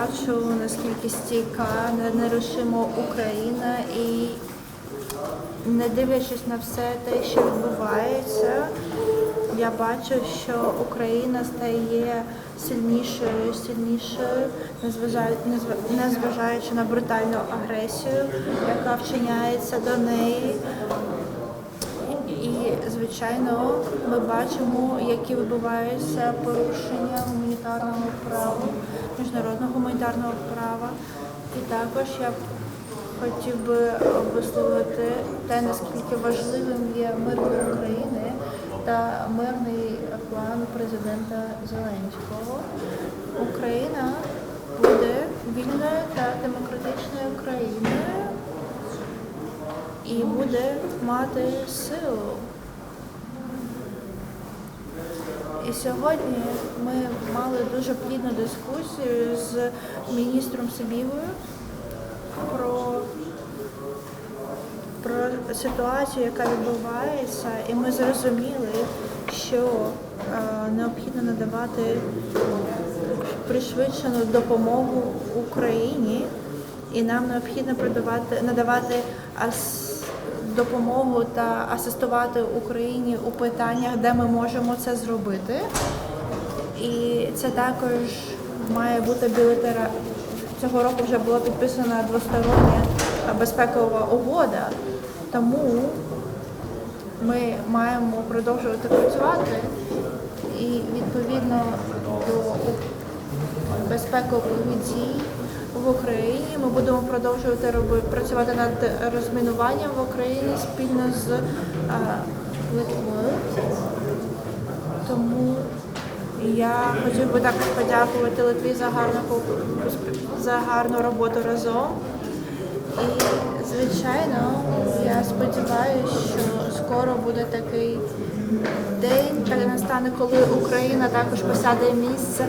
бачу, наскільки стійка, не- нерушима Україна і не дивлячись на все те, що відбувається, я бачу, що Україна стає сильнішою, сильнішою, незважаючи на брутальну агресію, яка вчиняється до неї. І, звичайно, ми бачимо, які відбуваються порушення гуманітарного права, міжнародного гуманітарного права. І також я б хотів би висловити те, наскільки важливим є мир України та мирний план президента Зеленського. Україна буде вільною та демократичною країною і буде мати силу. І сьогодні ми мали дуже плідну дискусію з міністром Сибігою про, про ситуацію, яка відбувається, і ми зрозуміли, що е, необхідно надавати пришвидшену допомогу Україні, і нам необхідно надавати ас, допомогу та асистувати Україні у питаннях, де ми можемо це зробити. І це також має бути білетера. Цього року вже була підписана двостороння безпекова угода, тому ми маємо продовжувати працювати і відповідно до безпекових дій в Україні. Ми будемо продовжувати роби, працювати над розмінуванням в Україні спільно з Литвою. Тому я хотів би також подякувати Литві за гарну за гарну роботу разом. І, звичайно, я сподіваюся, що скоро буде такий день, так настане, коли Україна також посяде місце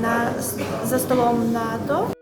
на, за столом НАТО.